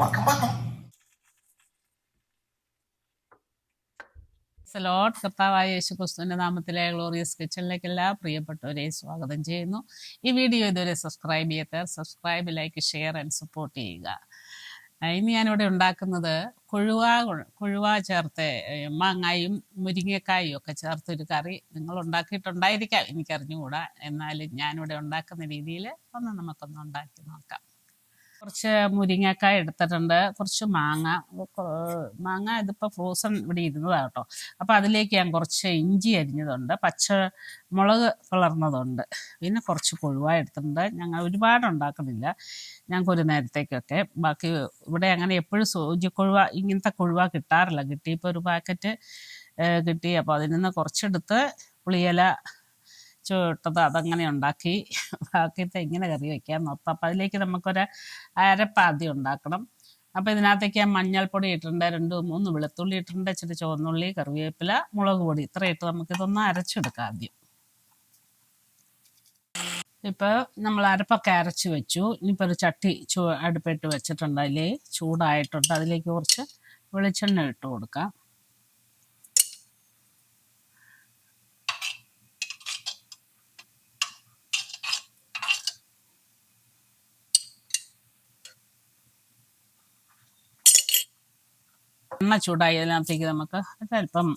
Welcome. Load കർത്താവായ യേശു ക്രിസ്തുവിന്റെ നാമത്തിലെ glorious കിച്ചണിലേക്ക് എല്ലാ പ്രിയപ്പെട്ടവരെ സ്വാഗതം ചെയ്യുന്നു. ഈ വീഡിയോ ഇതുവരെ സബ്സ്ക്രൈബ് ചെയ്യാത്ത subscribe like share and support ചെയ്യുക. ഇന്ന് ഞാനിവിടെ ഉണ്ടാക്കുന്നത് കൊഴുവ കൊഴുവ ചേർത്ത് മാങ്ങായും മുരിങ്ങക്കായും ഒക്കെ ചേർത്തൊരു കറി നിങ്ങൾ ഉണ്ടാക്കിയിട്ടുണ്ടായിരിക്കാം. എനിക്കറിഞ്ഞുകൂടാ. എന്നാലും ഞാനിവിടെ ഉണ്ടാക്കുന്ന രീതിയിൽ ഒന്ന് നമുക്കൊന്ന് ഉണ്ടാക്കി നോക്കാം. കുറച്ച് മുരിങ്ങക്കായ എടുത്തിട്ടുണ്ട് കുറച്ച് മാങ്ങ മാങ്ങ ഇതിപ്പോൾ ഫ്രോസൺ ഇവിടെ ഇരുന്നതാണ് കേട്ടോ. അപ്പോൾ അതിലേക്ക് ഞാൻ കുറച്ച് ഇഞ്ചി അരിഞ്ഞതുണ്ട് പച്ച മുളക് പിളർന്നതുണ്ട്. പിന്നെ കുറച്ച് കൊഴുവ എടുത്തിട്ടുണ്ട്. ഞങ്ങൾ ഒരുപാട് ഉണ്ടാക്കുന്നില്ല ഞങ്ങൾക്ക് ഒരു നേരത്തേക്കൊക്കെ. ബാക്കി ഇവിടെ അങ്ങനെ എപ്പോഴും സൂചി കൊഴുവ ഇങ്ങനത്തെ കൊഴുവ കിട്ടാറില്ല. കിട്ടിയപ്പോൾ ഒരു പാക്കറ്റ് കിട്ടി. അപ്പോൾ അതിൽ നിന്ന് കുറച്ചെടുത്ത് പുളിയില ചുട്ടത് അതങ്ങനെ ഉണ്ടാക്കി. ബാക്കിയത്തെ ഇങ്ങനെ കറി വെക്കാൻ നോക്കാം അപ്പം അതിലേക്ക് നമുക്കൊരു അരപ്പാതി ഉണ്ടാക്കണം. അപ്പോൾ ഇതിനകത്തേക്ക് ഞാൻ മഞ്ഞൾപ്പൊടി ഇട്ടിട്ടുണ്ട് രണ്ട് മൂന്ന് വെളുത്തുള്ളി ഇട്ടിട്ടുണ്ട് ഇച്ചിരി ചുവന്നുള്ളി കറിവേപ്പില മുളക് പൊടി. ഇത്ര ഇട്ട് നമുക്കിതൊന്ന് അരച്ചെടുക്കാം ആദ്യം. ഇപ്പോൾ നമ്മൾ അരപ്പൊക്കെ അരച്ച് വെച്ചു. ഇനിയിപ്പോൾ ഒരു ചട്ടി ചൂ അടുപ്പിട്ട് വെച്ചിട്ടുണ്ട്. അതിൽ ചൂടായിട്ടുണ്ട്. അതിലേക്ക് കുറച്ച് വെളിച്ചെണ്ണ ഇട്ട് കൊടുക്കാം. എണ്ണ ചൂടായി അതിനകത്തേക്ക് നമുക്ക് അല്പം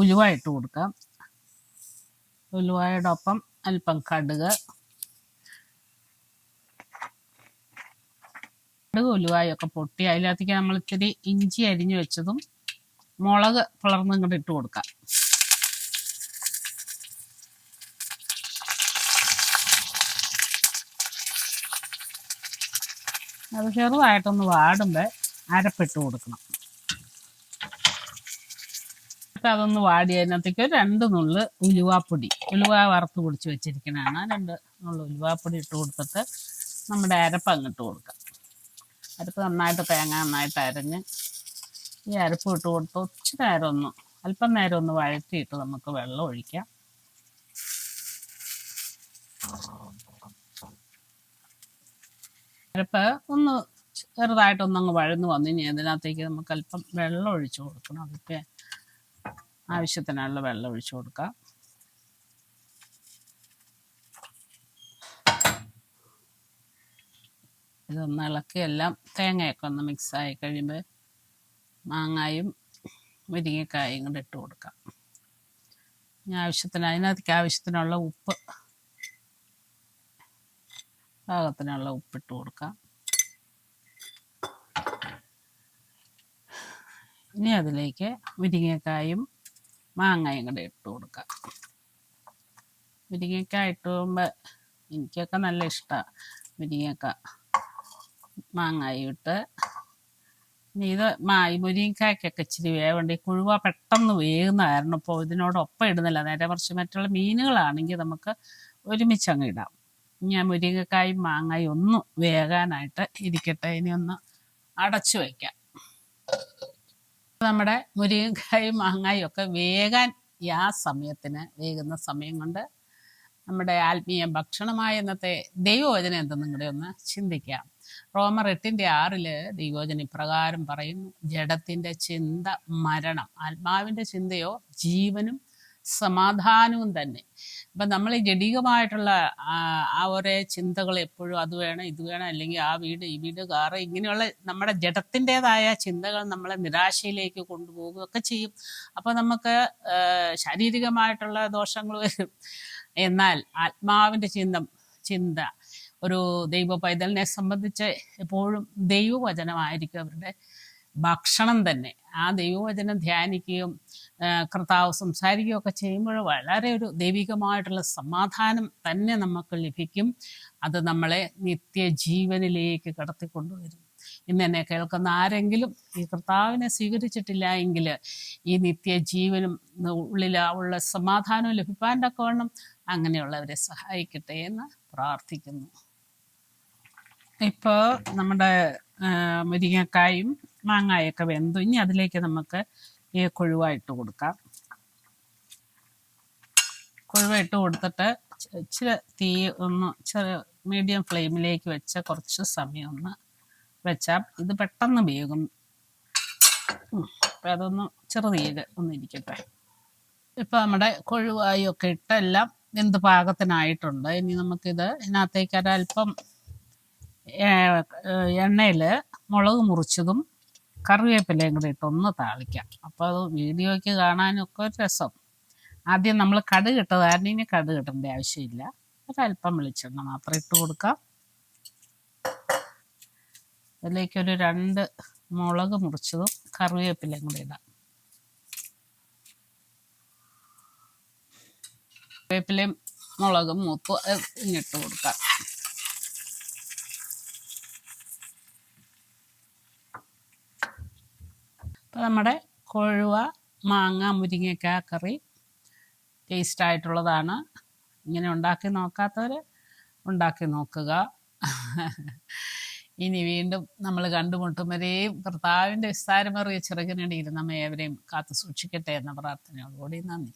ഉലുവ ഇട്ട് കൊടുക്കാം. ഉലുവയുടെ അല്പം കടുക്. കടുക് ഉലുവായൊക്കെ പൊട്ടി അതിനകത്തേക്ക് നമ്മൾ ഇത്തിരി ഇഞ്ചി അരിഞ്ഞു വെച്ചതും മുളക് പിളർന്നും കൂടെ ഇട്ട് കൊടുക്കാം. അത് ചെറുതായിട്ടൊന്ന് വാടുമ്പോൾ അരപ്പിട്ട് കൊടുക്കണം. എന്നിട്ട് അതൊന്ന് വാടി അതിനകത്തേക്ക് രണ്ട് നുള്ള് ഉലുവാപ്പൊടി. ഉലുവ വറുത്ത് പൊടിച്ച് വെച്ചിരിക്കണതാണ്. രണ്ട് നുള്ള് ഉലുവാപ്പൊടി ഇട്ട് കൊടുത്തിട്ട് നമ്മുടെ അരപ്പ് അങ്ങിട്ട് കൊടുക്കാം. അരപ്പ് നന്നായിട്ട് തേങ്ങ നന്നായിട്ട് അരഞ്ഞ് ഈ അരപ്പ് ഇട്ട് കൊടുത്ത് ഒത്തിരി നേരം ഒന്ന് അല്പം നേരം ഒന്ന് വഴറ്റിയിട്ട് നമുക്ക് വെള്ളം ഒഴിക്കാം. അരപ്പ് ഒന്ന് ചെറുതായിട്ടൊന്നങ്ങ് വഴന്ന് വന്നു. ഇനി അതിനകത്തേക്ക് നമുക്ക് അല്പം വെള്ളം ഒഴിച്ചു കൊടുക്കണം. അതിപ്പോൾ ആവശ്യത്തിനുള്ള വെള്ളം ഒഴിച്ചു കൊടുക്കാം. ഇതൊന്ന് ഇളക്കി എല്ലാം തേങ്ങയൊക്കെ ഒന്ന് മിക്സ് ആയി കഴിയുമ്പോൾ മാങ്ങായും മുരിങ്ങക്കായും കൂടെ ഇട്ട് കൊടുക്കാം. ഇനി ആവശ്യത്തിന് അതിനകത്തേക്ക് ആവശ്യത്തിനുള്ള ഉപ്പ് പാകത്തിനുള്ള ഉപ്പിട്ട് കൊടുക്കാം. ഇനി അതിലേക്ക് മുരിങ്ങക്കായും മാങ്ങയും കൂടെ ഇട്ട് കൊടുക്കാം. മുരിങ്ങയ്ക്ക ഇട്ട് പോകുമ്പോൾ എനിക്കൊക്കെ നല്ല ഇഷ്ടമാണ് മുരിങ്ങക്ക മാങ്ങായും ഇട്ട് ഇനി ഇത് മാ ഈ ഇച്ചിരി വേവുണ്ട്. കുഴുവ പെട്ടെന്ന് വേകുന്ന കാരണം ഇപ്പോൾ ഇതിനോടൊപ്പം ഇടുന്നില്ല. നേരെ കുറച്ച് മറ്റുള്ള മീനുകളാണെങ്കിൽ നമുക്ക് ഒരുമിച്ച് അങ്ങ് ഇടാം. ഞാൻ മുരിങ്ങക്കായും മാങ്ങായും ഒന്ന് വേകാനായിട്ട് ഇരിക്കട്ടെ. ഇനി ഒന്ന് അടച്ചു വയ്ക്കാം നമ്മുടെ മുരിങ്ങക്കായും മാങ്ങായും ഒക്കെ വേകാൻ ആ സമയത്തിന് വേകുന്ന സമയം കൊണ്ട് നമ്മുടെ ആത്മീയ ഭക്ഷണമായ ഇന്നത്തെ ദൈവവചനം എന്തെന്നും കൂടെ ഒന്ന് ചിന്തിക്കാം. റോമർ എട്ടിന്റെ ആറിൽ ദൈവോചന ഇപ്രകാരം പറയുന്നു. ജഡത്തിന്റെ ചിന്ത മരണം. ആത്മാവിന്റെ ചിന്തയോ ജീവനും സമാധാനവും തന്നെ. അപ്പം നമ്മൾ ഈ ജഡികമായിട്ടുള്ള ആ ഒരേ ചിന്തകൾ എപ്പോഴും അത് വേണം ഇത് വേണം അല്ലെങ്കിൽ ആ വീട് ഈ വീട് കാറ് ഇങ്ങനെയുള്ള നമ്മുടെ ജഡത്തിന്റെതായ ചിന്തകൾ നമ്മളെ നിരാശയിലേക്ക് കൊണ്ടുപോകുകയൊക്കെ ചെയ്യും. അപ്പോൾ നമുക്ക് ശാരീരികമായിട്ടുള്ള ദോഷങ്ങൾ വരും. എന്നാൽ ആത്മാവിന്റെ ചിന്ത ചിന്ത ഒരു ദൈവ പൈതലിനെ സംബന്ധിച്ച് എപ്പോഴും ദൈവവചനമായിരിക്കും അവരുടെ ഭക്ഷണം തന്നെ. ആ ദൈവവചനം ധ്യാനിക്കുകയും കർത്താവ് സംസാരിക്കുകയും ഒക്കെ ചെയ്യുമ്പോൾ വളരെ ഒരു ദൈവികമായിട്ടുള്ള സമാധാനം തന്നെ നമുക്ക് ലഭിക്കും. അത് നമ്മളെ നിത്യജീവനിലേക്ക് കടത്തിക്കൊണ്ടുവരും. ഇന്ന് എന്നെ കേൾക്കുന്ന ആരെങ്കിലും ഈ കർത്താവിനെ സ്വീകരിച്ചിട്ടില്ല എങ്കിൽ ഈ നിത്യജീവനും ഉള്ളിൽ ഉള്ള സമാധാനവും ലഭിക്കാൻ വേണം അങ്ങനെയുള്ളവരെ സഹായിക്കട്ടെ എന്ന് പ്രാർത്ഥിക്കുന്നു. ഇപ്പോൾ നമ്മുടെ മുരിങ്ങക്കായും മാങ്ങായൊക്കെ വെന്തു. ഇനി അതിലേക്ക് നമുക്ക് ഈ കൊഴുവായിട്ട് കൊടുക്കാം. കൊഴുവ ഇട്ട് കൊടുത്തിട്ട് ഇച്ചിരി തീ ഒന്ന് ചെറിയ മീഡിയം ഫ്ലെയിമിലേക്ക് വെച്ച് കുറച്ച് സമയം ഒന്ന് വെച്ചാൽ ഇത് പെട്ടെന്ന് വേകും. അപ്പം അതൊന്ന് ചെറുതീര് ഒന്ന് ഇരിക്കട്ടെ. ഇപ്പം നമ്മുടെ കൊഴുവായും ഒക്കെ ഇട്ടെല്ലാം എന്ത് പാകത്തിനായിട്ടുണ്ട്. ഇനി നമുക്കിത് ഇതിനകത്തേക്ക് ഒരല്പം എണ്ണയിൽ മുളക് മുറിച്ചതും കറിവേപ്പിലയും കൂടി ഇട്ടൊന്ന് താളിക്കാം. അപ്പോൾ അത് വീഡിയോയ്ക്ക് കാണാനൊക്കെ ഒരു രസം. ആദ്യം നമ്മൾ കടുക് ഇട്ടത് കാരണം ഇനി കടുക് കിട്ടേണ്ട ആവശ്യമില്ല. ഒരല്പം വെളിച്ചെണ്ണ മാത്രം ഇട്ട് കൊടുക്കാം. അതിലേക്കൊരു രണ്ട് മുളക് മുറിച്ചതും കറിവേപ്പിലയും കൂടി ഇടാം. കറിവേപ്പിലയും മുളകും മൂപ്പ് ഇങ്ങിട്ട് കൊടുക്കാം. അപ്പോൾ നമ്മുടെ കൊഴുവ മാങ്ങ മുരിങ്ങയ്ക്ക കറി ടേസ്റ്റ് ആയിട്ടുള്ളതാണ്. ഇങ്ങനെ ഉണ്ടാക്കി നോക്കാത്തവർ ഉണ്ടാക്കി നോക്കുക. ഇനി വീണ്ടും നമ്മൾ കണ്ടുമുട്ടുമ്പോഴേയും കർത്താവിന്റെ വിസ്താരമറിയ ചിറകിനടിയിൽ നമ്മെ ഏവരെയും കാത്തു സൂക്ഷിക്കട്ടെ എന്ന പ്രാർത്ഥനയോടുകൂടി നന്ദി.